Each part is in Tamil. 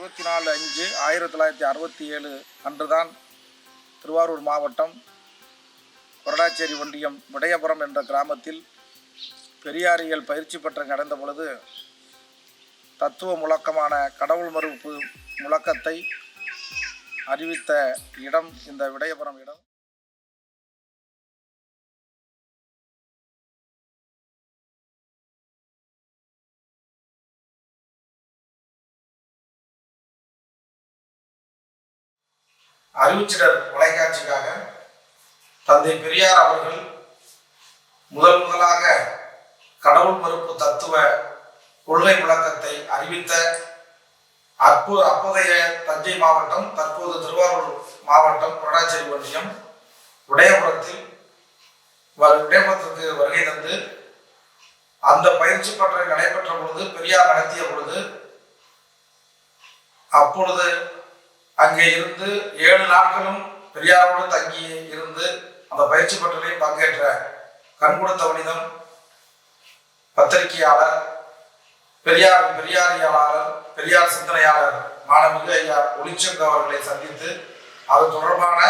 இருபத்தி நாலு அஞ்சு ஆயிரத்தி தொள்ளாயிரத்தி அறுபத்தி ஏழு அன்றுதான் திருவாரூர் மாவட்டம் கொரடாச்சேரி ஒன்றியம் விடயபுரம் என்ற கிராமத்தில் பெரியாரியல் பயிற்சி பெற்ற நடந்த பொழுது தத்துவ முழக்கமான கடவுள் மறுப்பு முழக்கத்தை அறிவித்த இடம் இந்த விடயபுரம் இடம். அறிவிச்சிடர் தொலைக்காட்சிக்காக தந்தை பெரியார் அவர்கள் முதல் முதலாக கடவுள் மறுப்பு தத்துவ கொள்கை விளக்கத்தை அறிவித்த அற்பு அப்போதைய தஞ்சை மாவட்டம் தற்போது திருவாரூர் மாவட்டம் புரணாச்சேரி ஒன்றியம் உடையபுரத்தில் வ- விடயபுரத்திற்கு வருகை தந்து அந்த பயிற்சி பற்றை நடைபெற்ற பொழுது பெரியார் நடத்திய பொழுது அப்பொழுது அங்கே இருந்து ஏழு நாட்களும் பெரியாரோடு தங்கி இருந்து அந்த பயிற்சி பட்டறையில் பங்கேற்ற கண்கொடுத்த மனிதம் பத்திரிகையாளர் பெரியார் பெரியாரியாளர் பெரியார் சிந்தனையாளர் மாணவிக ஐயா ஒளிச்சங்க அவர்களை சந்தித்து அது தொடர்பான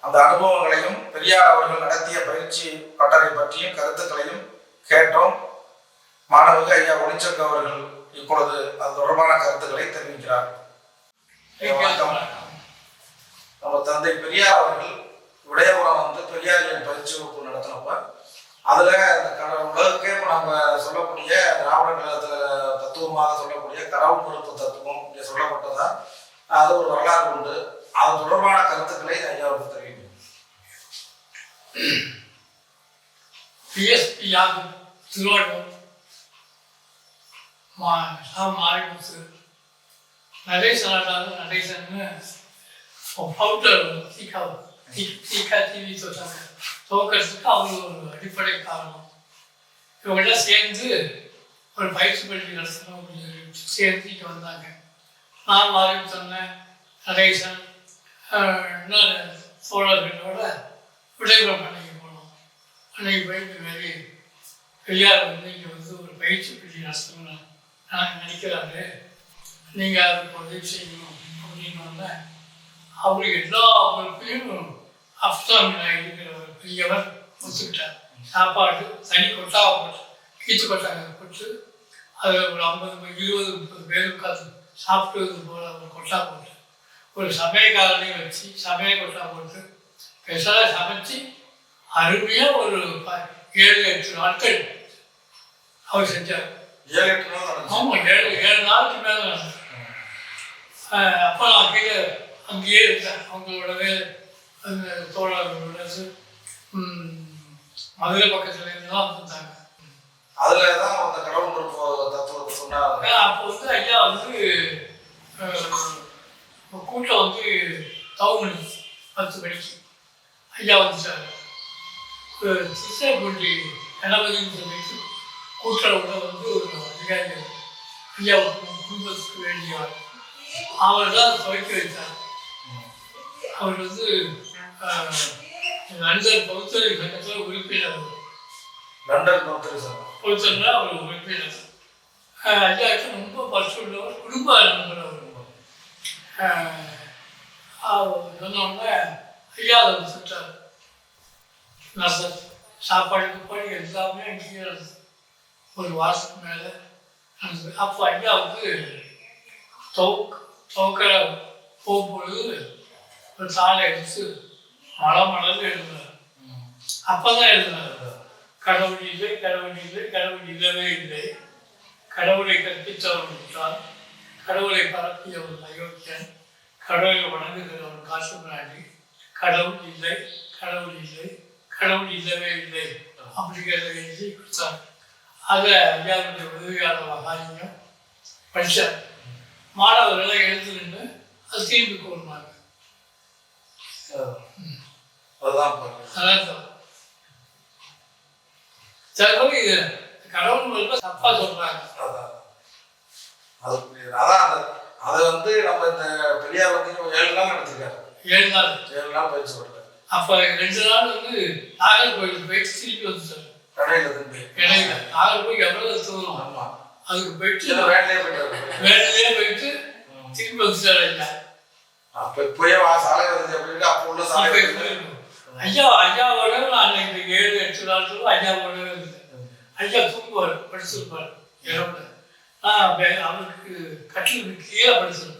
அந்த அனுபவங்களையும் பெரியார் அவர்கள் நடத்திய பயிற்சி பட்டறை பற்றியும் கருத்துக்களையும் கேட்டோம். மாணவிகு ஐயா ஒளிச்சங்க அவர்கள் இப்பொழுது அது தொடர்பான கருத்துக்களை தெரிவிக்கிறார். வணக்கம். நம்ம தந்தை பெரியார் அவர்கள் விடயபுரம் வந்து பெரியாரியல் பயிற்சி வகுப்பு நடத்தினப்ப அதுல இந்த கட இப்போ நம்ம சொல்லக்கூடிய திராவிட கழகத்துல தத்துவமாக சொல்லக்கூடிய கடவுள் பொறுப்பு தத்துவம் இங்கே சொல்லப்பட்டதா அது ஒரு வரலாறு உண்டு. அது தொடர்பான கருத்துக்களை ஐயாவுக்கு தெரிவிக்கும். பிஎஸ்பி யாகு திருவாரூர் மா மாரிமுத்து. நடேசனாலும் நடேசன்னு ஃபவுண்டர் தீகா சீக்கா டிவி சொல்றாங்க. தோக்கிறதுக்கு அவங்க ஒரு அடிப்படை காரணம். இவங்கெல்லாம் சேர்ந்து ஒரு பயிற்சி பள்ளி நடத்தணும் அப்படின்னு சொல்லி சேர்ந்து இங்கே வந்தாங்க. நான் மாறி சொன்னேன் நடேசன் ஆஹ், இன்னொரு தோழர்களோட அன்னைக்கு போனோம். அன்னைக்கு போய் இந்த மாதிரி பெரியார் வந்து இங்கே வந்து ஒரு பயிற்சி பள்ளி நடத்தணும்னு நான் நினைக்கிறாரு. நீங்கள் அதுக்கு உதவி செய்யணும் அப்படின்னு அவர் எல்லா பொறுப்பையும் அப்சாமியில் இருக்கிற ஒரு பெரியவர் ஒத்துக்கிட்டார் சாப்பாடு தனி கொட்டாவை போட்டு கீச்சு கொட்டாங்க போட்டு அது ஒரு ஐம்பது இருபது முப்பது பேர் உட்காந்து சாப்பிடுவது போல ஒரு கொட்டா போட்டு ஒரு சமயக்காரனையும் வச்சு சமய கொட்டா போட்டு ஸ்பெஷலாக சமைச்சு அருமையாக ஒரு ப- ஏழு எட்டு நாட்கள் அவர் செஞ்சார். ஏழு எட்டு நாள். ஆமாம் ஏழு ஏழு நாளுக்கு மேலே நடந்தது ஆஹ் அப்போ நான் கீழே அங்கேயே இருந்தேன். அவங்களோடவே அந்த தோழர்களோட மதுரை பக்கத்துல இருந்துலாம் வந்திருந்தாங்க. அதுல தான் அந்த கடவுள் தத்துவத்தை சொன்னார் ஆனா, அப்போ வந்து ஐயா வந்து கூட்டம் வந்து தவமணி பத்து மணிக்கு ஐயா வந்துட்டாரு. திருச்சிராப்பள்ளி கணபதினு சொல்லிட்டு கூட்டுறவுல வந்து ஒரு அதிகாரி ஐயா குடும்பத்துக்கு வேண்டியவர். அவர் தான் துவைக்க வைத்தார். அவர் வந்து லண்டன் பௌத்தரி சங்கத்தில் உறுப்பினர். லண்டன் நோத்திரி சார். ஒருத்தர் அவர் உறுப்பினர். ஆஹ் ஐயாவுக்கு ரொம்ப பசு உள்ளவர் குடும்ப நண்பர் அவர். சொன்னோடனே ஐயா அதை விட்டுட்டார் நல்ல சாப்பாடு கீப்பாடு எல்லாமே இருந்தது ஒரு வாரத்துக்கு மேலே. அப்போ ஐயா வந்து துவக்க துவக்கிற போகும்பொழுது ஒரு தாளை எடுத்து மலை மலர்ந்து எழுதுனார் அப்போ தான் எழுதினார் கடவுள் இல்லை கடவுள் இல்லை கடவுள் இல்லவே இல்லை. கடவுளை கற்பித்தவர் விட்டான் கடவுளை பரப்பியவன் அயோக்கியன். கடவுளை வணங்குகிறவன் காசு பிராணி கடவுள் இல்லை கடவுள் இல்லை கடவுள் இல்லவே இல்லை. அப்படிங்கிறத எழுதி கொடுத்தாங்க அதை ஐயாவுடைய உதவியாளர் மகாலிங்கம் படித்தார் மாணவர்களெல்லாம் எழுந்து நின்று அது திரும்பி கூறினாங்க அதுதான் பாருங்க. அதான் சார் சில பேர் இது கடவுள் மூலமா தப்பா சொல்றாங்க. அதான். அது வந்து நம்ம இந்த பெரியார் வந்து ஏழு நாள் நடத்திருக்காரு. ஏழு நாள். ஏழு நாள் பயிற்சி பண்றாரு அப்ப ரெண்டு நாள் வந்து நாகர்கோவில் போயிட்டு திருப்பி வந்துட்டாரு கடையில திரும்பி. இடையில. நாகர்கோவில் எவ்வளவு தூரம்? ஆமா. அதுக்கு போயிட்டு வேட்டையே போயிட்டாரு வேலையிலே போயிட்டு திரும்பி வந்துட்டாரு ஐயா அப்ப இப்பயே வா சாலை இருக்கு அப்போ உள்ள சாலை இருக்கும்? ஐயா ஐயாவோட நான் இன்னைக்கு ஏழு எட்டு நாள் ஐயாவோட இருந்தேன் ஐயா தூங்குவார் படிச்சிருப்பார் இரவுல நான் அவருக்கு கட்டிலுக்கு கீழே படிச்சிருப்பேன்.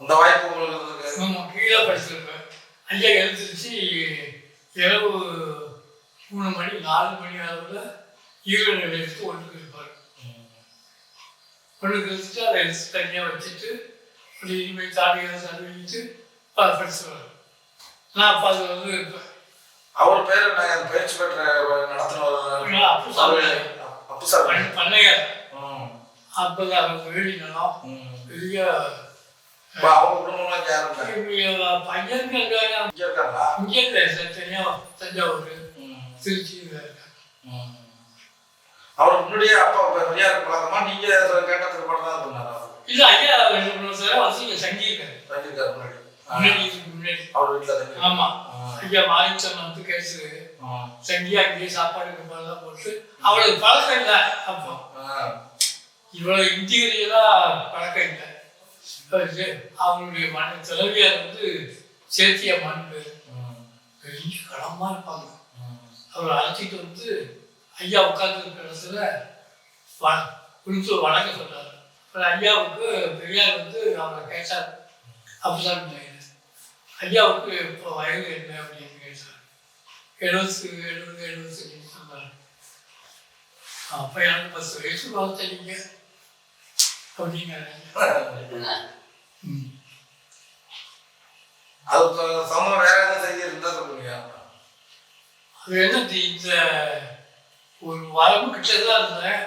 அந்த வாய்ப்பு உங்களுக்கு கீழே படிச்சிருப்பேன் ஐயா எழுந்திரிச்சு இரவு மூணு மணி நாலு மணி அளவில் ஈரோடு எடுத்து ஒன்றுக்கு இருப்பார் ஒன்றுக்கு எடுத்துட்டு அதை எடுத்து தனியாக வச்சுட்டு அப்படி இனிமேல் தாடியெல்லாம் தடவிட்டு படிச்சுருவார் நான் அப்போ அது வந்து இருப்பேன் அவர் பேர் என்ன பயிற்சி பெற்ற நடத்தினவர் அப்பு சாமி. அப்பு சார் பண்ண- பண்ணையார் அப்போதான் அவங்க வீடு நிலம் பெரிய பையன்கள் இருக்காங்க. இங்க இருக்காங்களா? இங்கே தஞ்சாவூர் திருச்சி இதில் இருக்காங்க. அவர் முன்னாடியே அப்பா பெரியார் பழக்கமா நீங்க கேட்டதுக்கு மட்டும் தான் பண்ணாரா இல்லை ஐயா ரெண்டு மூணு சார் வந்து சங்கீதம் தங்கியிருக்காரு முன்னாடி. அவர் வீட்டில் தங்கி ஆமா. ஐயா மாரிச்சன் வந்து கேசு சங்கியா அங்கேயே சாப்பாடு மாதிரிலாம் போட்டு அவளுக்கு பழக்கம் இல்லை. அப்போ. இவ்வளவு இன்டீரியலா பழக்கம் இல்லை. அவங்களுடைய மன தலைவியார் வந்து சேத்தியா மண் பெரிய கடமா இருப்பாங்க. அவர் அழைச்சிட்டு வந்து ஐயா உட்கார்ந்து இருக்கிற இடத்துல வ குறித்து வணங்க சொன்னார் அப்புறம் ஐயாவுக்கு பெரியார் வந்து அவரை கேட்டார். அப்படிதான் ஐயாவுக்கு இப்போ வயது என்ன அப்படின்னு கேட்டார். எழுபத்து எழுபது எழுபத்தஞ்சு சொன்னார். அப்போ எனக்கு பத்து வயசு பார்த்தீங்க அப்படிங்கிறாங்க ம். அது சம்பந்தம் வேற எதுவும் செய்தி இருந்தா சொல்லுங்க அது என்ன இந்த ஒரு வரம்பு கிட்டதான் இருந்தேன்.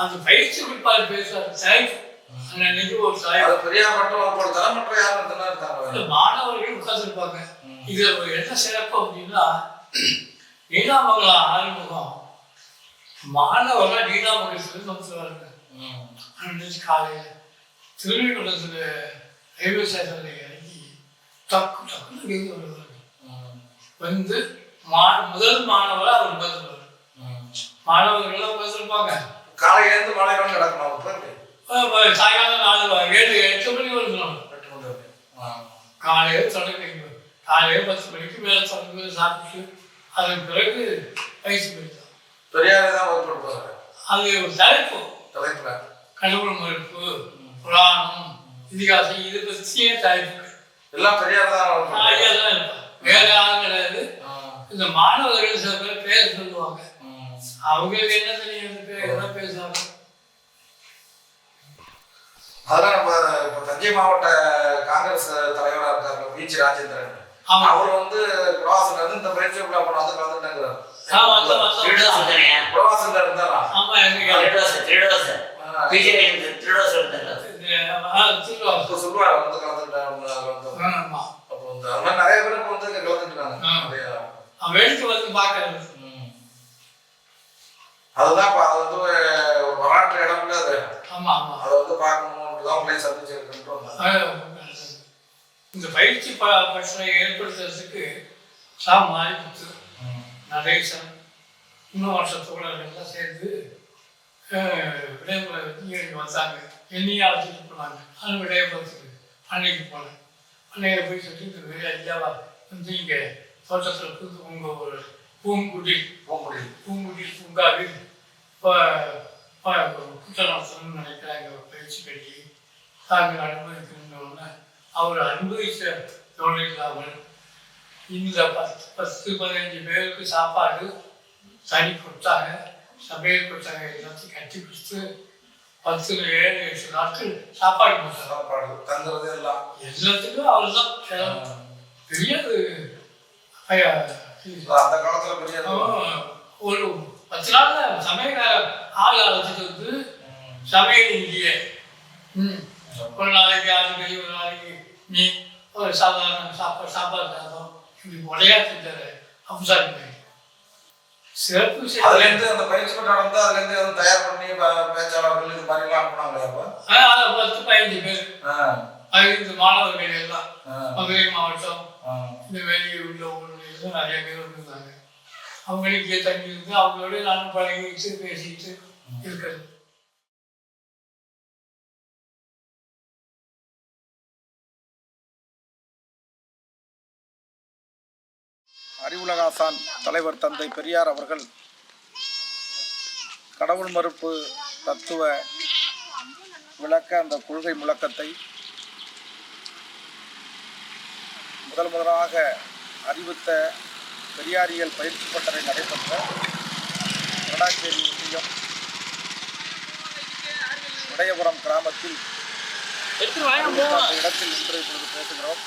அந்த பயிற்சி குறிப்பாக பேசுவார். சாய்ப்பு அன்னைக்கு ஒரு அது பெரியார் மட்டும் ஒரு தலைமற்ற யாரும் இருந்தா இருக்காங்க? மாணவர்கள் உட்கார்ந்துருப்பாங்க. இது என்ன சிறப்பு அப்படின்னா நீலாமங்கலம் ஆறுமுகம். மாணவர்கள் நீலாமங்கலத்துலேருந்து வந்துருவாங்க அன்னைக்கு காலையில் திருவிழத்தில் ரயில்வே ஸ்டேஷனில் இறங்கி டக்கு டக்குன்னு வருவாங்க வந்து மா முதல் மாணவராக அவர் உட்காந்துருவார் மாணவர்கள்லாம் உட்காந்துருப்பாங்க காலையில இருந்து மழை வேணும் நடக்கணும் சாயங்காலம் நாலு ஏழு எட்டு மணி வந்துடும் எட்டு மணி. காலையில் தொடங்க காலையில் பத்து மணிக்கு மேலே தொடங்க சாப்பிட்டு அதன் பிறகு பயிற்சி போயிட்டோம் பெரியாரே தான் வகுப்பு எடுப்பாரு அது ஒரு தலைப்பு. தலைப்புல? கடவுள் மறுப்பு புராணம் இதிகாசம் இது பற்றியே தலைப்பு. எல்லாம் பெரியார் தான் வகுப்பு ஐயா எடுப்பாரு. தான் இருப்பான் வேற யாரும் கிடையாது. இந்த மாணவர்கள் சில பேர் பேர் சொல்லுவாங்க. அவங்களுக்கு என்ன தெரியும்? பேசுவாங்க அதெல்லாம் நம்ம இப்ப தஞ்சை மாவட்ட காங்கிரஸ் தலைவரா இருக்காரு பிஜி ராஜேந்திரன். ஆமா. அவர் வந்து பிரவாசன்ல இருந்து இந்த விழா பண்ண வந்து கலந்துட்டாங்கிறார் பிரவாசன்ல இருந்தாரா. சொல்லுவாரு வந்து. கலந்துட்டாங்க அப்போ வந்து அது மாதிரி நிறைய பேர் இப்ப வந்து கலந்துட்டாங்க வேடிக்கை வந்து பார்க்கறது ம். அதுதான் இப்ப அது வந்து ஒரு வரலாற்று இடம்ல அது. அதை வந்து பார்க்கணும்னு தான் வந்தாங்க. இந்த பயிற்சி ப பற்றி ஏற்படுத்துறதுக்கு சா மாரிமுத்து நடேசன் இன்னும் வருஷ தோழர்கள்லாம் சேர்ந்து இங்கே வந்தாங்க. என்னையும் அழைச்சிட்டு போனாங்க. அது விடைமுறத்துக்கு அன்னைக்கு போனேன். அன்னைக்கு போய் சொல்லி இந்த மாதிரி ஐயாவா வந்து இங்கே தோட்டத்தில் புது உங்கள் ஒரு பூங்குடி முடியும் பூங்குடி பூங்காவில் புத்தகம் நினைக்கிறாங்க ஒரு பயிற்சி கட்டி தாங்கள் அனுபவிக்கணும்னு அவர் அனுபவித்த தொழில் அவர். இந்த பத்து பத்து பதினஞ்சு பேருக்கு சாப்பாடு தனி கொடுத்தாங்க. சமையல் கொடுத்தாங்க. எல்லாத்தையும் கட்டி கொடுத்து பத்து ஏழு எட்டு நாட்கள் சாப்பாடு கொடுத்தாங்க. சாப்பாடு தங்குறது எல்லாம். எல்லாத்துக்கும் அவர் தான் பெரிய ஒரு, ஐயா, இது அந்த காலத்துல பெரிய ஒரு பத்து நாள்ல சமையல் ஆள் அழைச்சிட்டு வந்து சமையல் இங்கேயே. ம். ஒரு நாளைக்கு ஆறு கறி ஒரு நாளைக்கு மீன் ஒரு சாதாரண சாப்பாடு சாப்பாடு சாதம் இப்படி உடையா செஞ்சாரு அம்சாரி சிறப்பு அதுல செய்ய இருந்து அந்த பயிற்சி பெற்ற நடந்து அதுல இருந்து எதுவும் தயார் பண்ணி பேச்சாளர்கள் இது மாதிரி எல்லாம் அனுப்புனாங்களே அப்ப? அதை பத்து பதினஞ்சு பேர். ஆ, பதினைந்து மாணவர்கள் எல்லாம். மதுரை மாவட்டம். இந்த வெளியே உள்ள நிறைய பேர் வந்திருந்தாங்க. அவங்களே இங்கே தங்கி இருந்து அவங்களோட நானும் பழகிட்டு பேசிட்டு இருக்கிறது. அறிவுலகாசான் தலைவர் தந்தை பெரியார் அவர்கள் கடவுள் மறுப்பு தத்துவ விளக்க அந்த கொள்கை முழக்கத்தை முதல் முதலாக அறிவித்த பெரியாரியல் பயிற்சி பட்டறை நடைபெற்ற வடாச்சேரி ஒன்றியம் உடையபுரம் கிராமத்தில் இடத்தில் இன்று இப்பொழுது பேசுகிறோம்.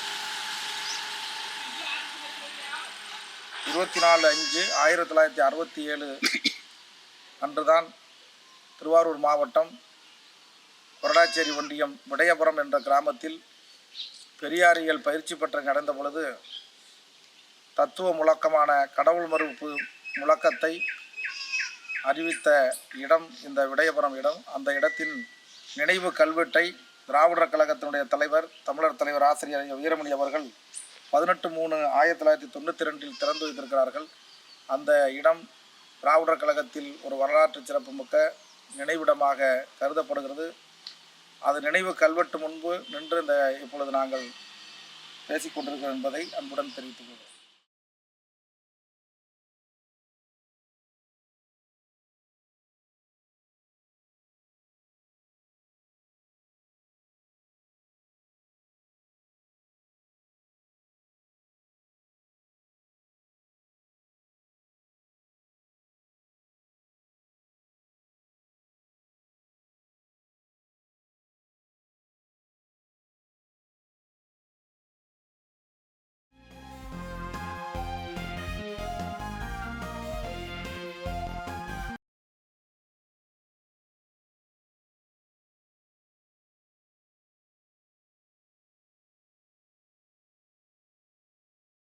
இருபத்தி நாலு அஞ்சு ஆயிரத்தி தொள்ளாயிரத்தி அறுபத்தி ஏழு அன்றுதான் திருவாரூர் மாவட்டம் கொரடாச்சேரி ஒன்றியம் விடயபுரம் என்ற கிராமத்தில் பெரியாரியல் பயிற்சி பெற்ற நடந்த பொழுது தத்துவ முழக்கமான கடவுள் மறுப்பு முழக்கத்தை அறிவித்த இடம் இந்த விடயபுரம் இடம். அந்த இடத்தின் நினைவு கல்வெட்டை திராவிடர் கழகத்தினுடைய தலைவர் தமிழர் தலைவர் ஆசிரியர் வீரமணி அவர்கள் பதினெட்டு மூணு ஆயிரத்தி தொள்ளாயிரத்தி தொண்ணூற்றி ரெண்டில் திறந்து வைத்திருக்கிறார்கள். அந்த இடம் திராவிடர் கழகத்தில் ஒரு வரலாற்று சிறப்புமிக்க நினைவிடமாக கருதப்படுகிறது. அது நினைவு கல்வெட்டு முன்பு நின்று இந்த இப்பொழுது நாங்கள் பேசிக்கொண்டிருக்கிறோம் என்பதை அன்புடன் தெரிவித்துக் கொள்கிறோம்.